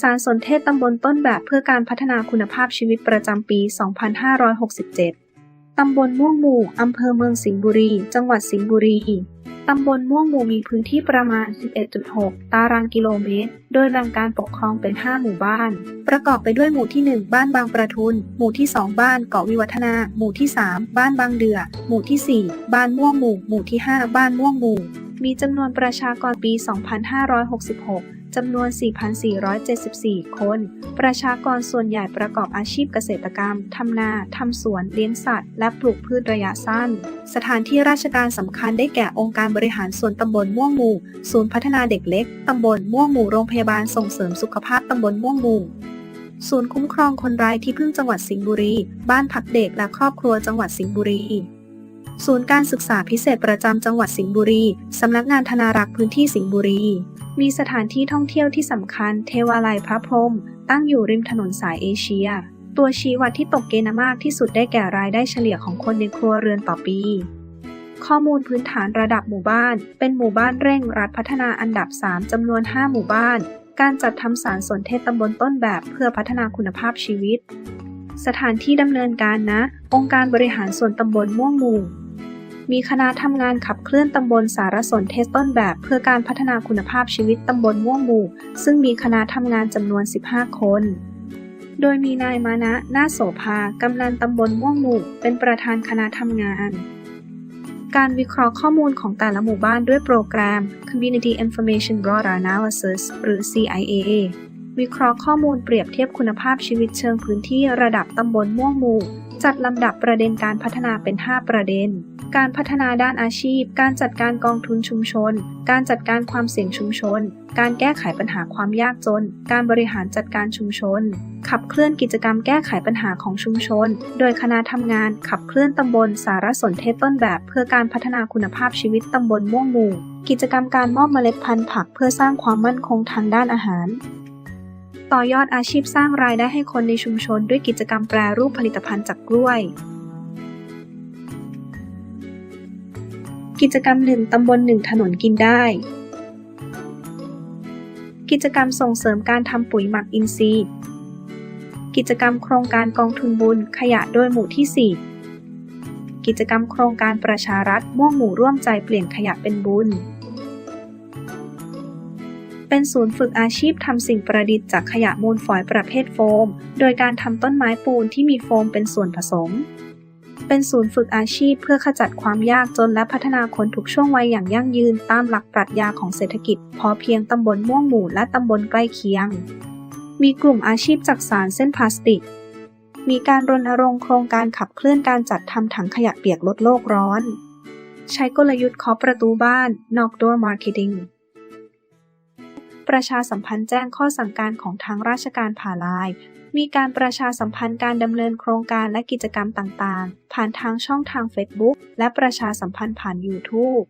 สารสนเทศตำบลต้นแบบเพื่อการพัฒนาคุณภาพชีวิตประจำปี 2567 ตำบลม่วงหมู่ อำเภอเมืองสิงห์บุรี จังหวัดสิงห์บุรี ตำบลม่วงหมู่มีพื้นที่ประมาณ 11.6 ตารางกิโลเมตร โดยแบ่งการปกครองเป็น 5 หมู่บ้าน ประกอบไปด้วยหมู่ที่ 1 บ้านบางประทุน หมู่ที่ 2 บ้านเกาะวิวัฒนา หมู่ที่ 3 บ้านบางเดือ หมู่ที่ 4 บ้านม่วงหมู่ หมู่ที่ 5 บ้านม่วงหมู่ มีจำนวนประชากรปี 2566 จำนวน 4,474 คน ประชากรส่วนใหญ่ประกอบอาชีพเกษตรกรรม ทำนา ทำสวน เลี้ยงสัตว์ และปลูกพืชระยะสั้น สถานที่ราชการสำคัญได้แก่องค์การบริหารส่วนตำบลม่วงหมู่ศูนย์พัฒนาเด็กเล็ก ตำบลม่วงหมู่โรงพยาบาลส่งเสริมสุขภาพตำบลม่วงหมู่ศูนย์คุ้มครองคนไร้ที่พึ่งจังหวัดสิงห์บุรี บ้านพักเด็กและครอบครัวจังหวัดสิงห์บุรี ศูนย์การศึกษาพิเศษประจำจังหวัดสิงห์บุรี สำนักงานธนารักษ์พื้นที่สิงห์บุรี มีสถานที่ท่องเที่ยวที่สำคัญ เทวาลัยพระพรหมตั้งอยู่ริมถนนสายเอเชีย ตัวชี้วัดที่ตกเกณฑ์มากที่สุดได้แก่รายได้เฉลี่ยของคนในครัวเรือนต่อปี ข้อมูลพื้นฐานระดับหมู่บ้าน เป็นหมู่บ้านเร่งรัดพัฒนาอันดับ 3จำนวน 5 หมู่บ้านการจัดทำสารสนเทศตำบลต้นแบบเพื่อพัฒนาคุณภาพชีวิต สถานที่ดำเนินการนะ องค์การบริหารส่วนตำบลม่วงหมู่มีคณะทำงานขับเคลื่อนตำบลสารสนเทศต้นแบบ เพื่อการพัฒนาคุณภาพชีวิตตำบลม่วงหมู่ซึ่งมีคณะทำงานจำนวน 15 คน โดยมีนายมานะ นาโสภากำนันตำบลม่วงหมู่เป็นประธานคณะทำงาน การวิเคราะห์ข้อมูลของแต่ละหมู่บ้านด้วยโปรแกรม Community Information Broad Analysis หรือ CIA วิเคราะห์ข้อมูลเปรียบเทียบคุณภาพชีวิตเชิงพื้นที่ระดับตำบลม่วงหมู่ จัดลำดับประเด็นการพัฒนาเป็น 5 ประเด็น การพัฒนาด้านอาชีพ การจัดการกองทุนชุมชน การจัดการความเสี่ยงชุมชน การแก้ไขปัญหาความยากจน การบริหารจัดการชุมชน ขับเคลื่อนกิจกรรมแก้ไขปัญหาของชุมชน โดยคณะทำงานขับเคลื่อนตำบลสารสนเทศต้นแบบ เพื่อการพัฒนาคุณภาพชีวิตตำบลม่วงหมู่ กิจกรรมการมอบเมล็ดพันธุ์ผักเพื่อสร้างความมั่นคงทางด้านอาหาร ต่อยอดอาชีพสร้างรายได้ให้คนในชุมชนด้วยกิจกรรมแปรรูปผลิตภัณฑ์จากกล้วย กิจกรรมหนึ่งตำบลหนึ่งถนนกินได้ กิจกรรมส่งเสริมการทำปุ๋ยหมักอินทรีย์ กิจกรรมโครงการกองทุนบุญขยะโดยหมู่ที่ 4 กิจกรรมโครงการประชารัฐม่วงหมู่ร่วมใจเปลี่ยนขยะเป็นบุญ เป็นศูนย์ฝึกอาชีพทำสิ่งประดิษฐ์จากขยะมูลฝอยประเภทโฟม โดยการทำต้นไม้ปูนที่มีโฟมเป็นส่วนผสม เป็นศูนย์ฝึกอาชีพเพื่อขจัดความยากจนและพัฒนาคนทุกช่วงวัยอย่างยั่งยืนตามหลักปรัชญาของเศรษฐกิจ พอเพียงตำบลม่วงหมู่และตำบลใกล้เคียง มีกลุ่มอาชีพจักสารเส้นพลาสติก มีการรณรงค์โครงการขับเคลื่อนการจัดทำถังขยะเปียกลดโลกร้อน ใช้กลยุทธ์เคาะประตูบ้าน knock door marketing ประชาสัมพันธ์แจ้งข้อสั่งการของทางราชการผ่าลายมีการประชาสัมพันธ์การดำเนินโครงการและกิจกรรมต่างๆ ผ่านทางช่องทาง Facebook และประชาสัมพันธ์ผ่าน YouTube